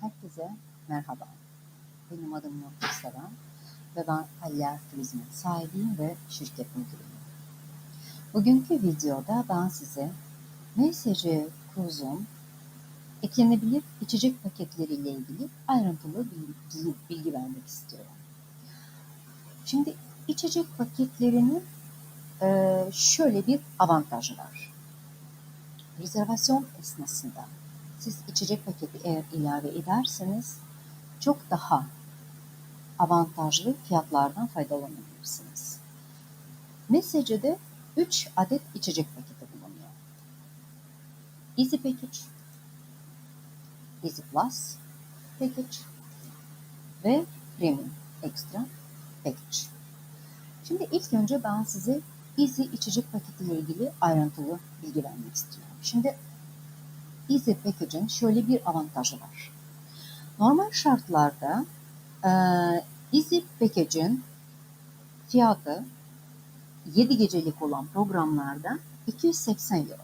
Herkese merhaba. Benim adım Nurgül Saran ve ben Aller Turizm'in sahibiyim ve şirket müdürüyüm. Bugünkü videoda ben size MSC Cruise'un eklenebilir içecek paketleriyle ilgili ayrıntılı bilgi, bilgi vermek istiyorum. Şimdi içecek paketlerinin e, şöyle bir avantajı var. Rezervasyon esnasında siz içecek paketi eğer ilave ederseniz çok daha avantajlı fiyatlardan faydalanabilirsiniz. Mesajede 3 adet içecek paketi bulunuyor. Easy Package, Easy Plus Package ve Premium Extra Package. Şimdi ilk önce ben size Easy içecek paketi ile ilgili ayrıntılı bilgi vermek istiyorum. Şimdi Easy Package'in şöyle bir avantajı var. Normal şartlarda e, Easy Package'in fiyatı 7 gecelik olan programlarda 280 euro.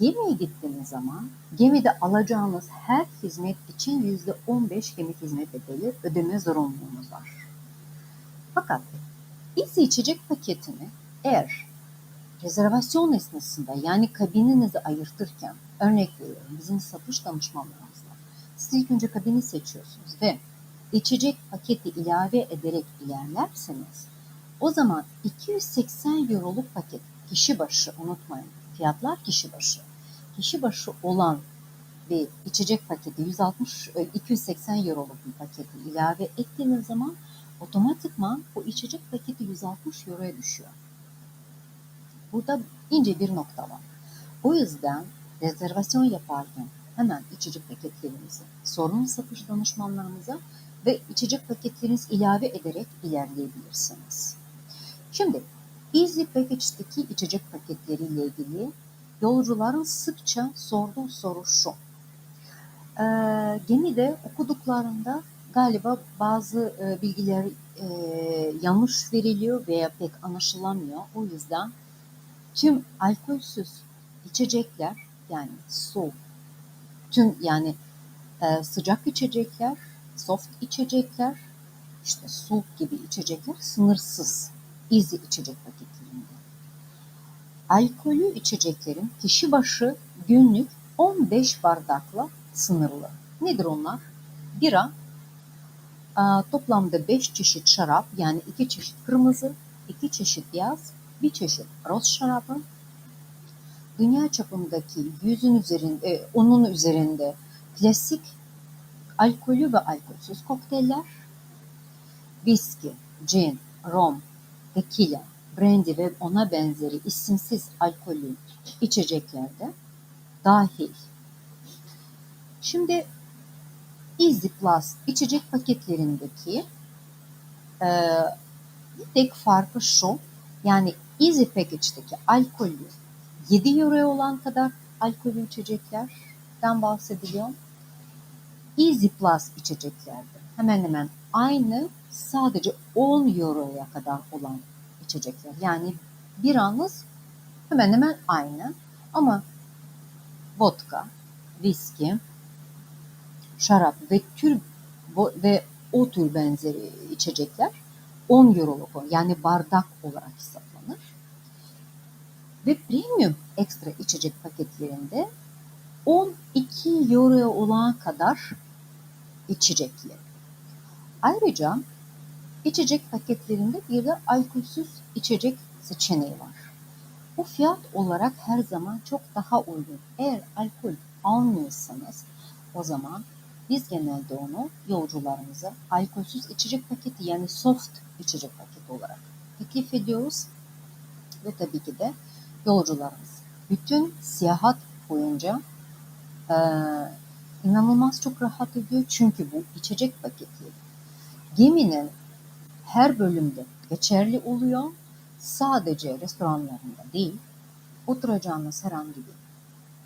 Gemiye gittiğiniz zaman gemide alacağınız her hizmet için %15 gemi hizmet bedeli ödeme zorunluluğunuz var. Fakat Easy içecek paketini eğer rezervasyon esnasında yani kabininizi ayırtırken örnek veriyorum bizim satış danışmanlarımızla siz ilk önce kabini seçiyorsunuz ve içecek paketi ilave ederek ilerlerseniz o zaman 280 euroluk paket kişi başı unutmayın fiyatlar kişi başı kişi başı olan bir içecek paketi 160 280 euroluk bir paketi ilave ettiğiniz zaman otomatikman o içecek paketi 160 euroya düşüyor. Burada ince bir nokta var. O yüzden rezervasyon yaparken hemen içecek paketlerinizi sorun satış danışmanlarımıza ve içecek paketlerinizi ilave ederek ilerleyebilirsiniz. Şimdi Easy Package'deki içecek paketleriyle ilgili yolcuların sıkça sorduğu soru şu. Ee, gemide okuduklarında galiba bazı e, bilgiler e, yanlış veriliyor veya pek anlaşılamıyor. O yüzden tüm alkolsüz içecekler yani soğuk, tüm yani e, sıcak içecekler, soft içecekler, işte su gibi içecekler sınırsız easy içecek paketlerinde. Alkolü içeceklerin kişi başı günlük 15 bardakla sınırlı. Nedir onlar? Bira, toplamda 5 çeşit şarap yani 2 çeşit kırmızı, 2 çeşit beyaz, bir çeşit roz şarabı, dünya çapındaki yüzün üzerinde, e, onun üzerinde klasik alkolü ve alkolsüz kokteyller, viski, gin, rom, tequila, brandy ve ona benzeri isimsiz alkolü içeceklerde dahil. Şimdi Easy Plus içecek paketlerindeki e, tek farkı şu, yani Easy Package'deki alkolü 7 euroya olan kadar alkolü içeceklerden bahsediliyor. Easy Plus içeceklerde hemen hemen aynı sadece 10 euroya kadar olan içecekler. Yani biranız hemen hemen aynı ama vodka, viski, şarap ve tür ve o tür benzeri içecekler 10 euroluk yani bardak olarak hesaplanır. Ve premium ekstra içecek paketlerinde 12 euroya olan kadar içecekli. Ayrıca içecek paketlerinde bir de alkolsüz içecek seçeneği var. Bu fiyat olarak her zaman çok daha uygun. Eğer alkol almıyorsanız o zaman biz genelde onu yolcularımıza alkolsüz içecek paketi yani soft içecek paketi olarak teklif ediyoruz. Ve tabii ki de yolcularımız bütün seyahat boyunca e, inanılmaz çok rahat ediyor. Çünkü bu içecek paketi geminin her bölümde geçerli oluyor. Sadece restoranlarında değil, oturacağınız herhangi bir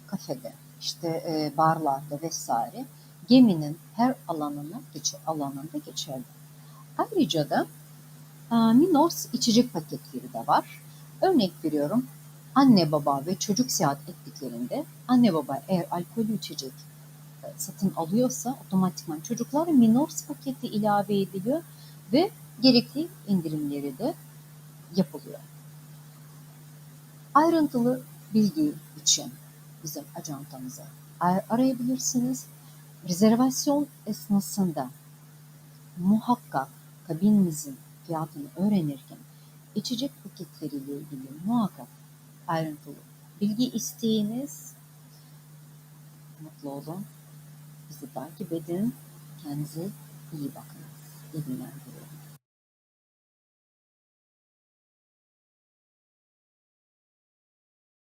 kafede, işte e, barlarda vesaire geminin her alanına alanında geçerli. Ayrıca da e, Minos içecek paketleri de var. Örnek veriyorum anne baba ve çocuk seyahat ettiklerinde anne baba eğer alkolü içecek e, satın alıyorsa otomatikman çocuklar minors paketi ilave ediliyor ve gerekli indirimleri de yapılıyor. Ayrıntılı bilgi için bizim ajantamızı ar- arayabilirsiniz. Rezervasyon esnasında muhakkak kabinimizin fiyatını öğrenirken içecek paketleriyle ilgili muhakkak ayrıntılı bilgi isteyiniz. Mutlu olun. Bizi takip edin. Kendinize iyi bakın. İyi günler diliyorum.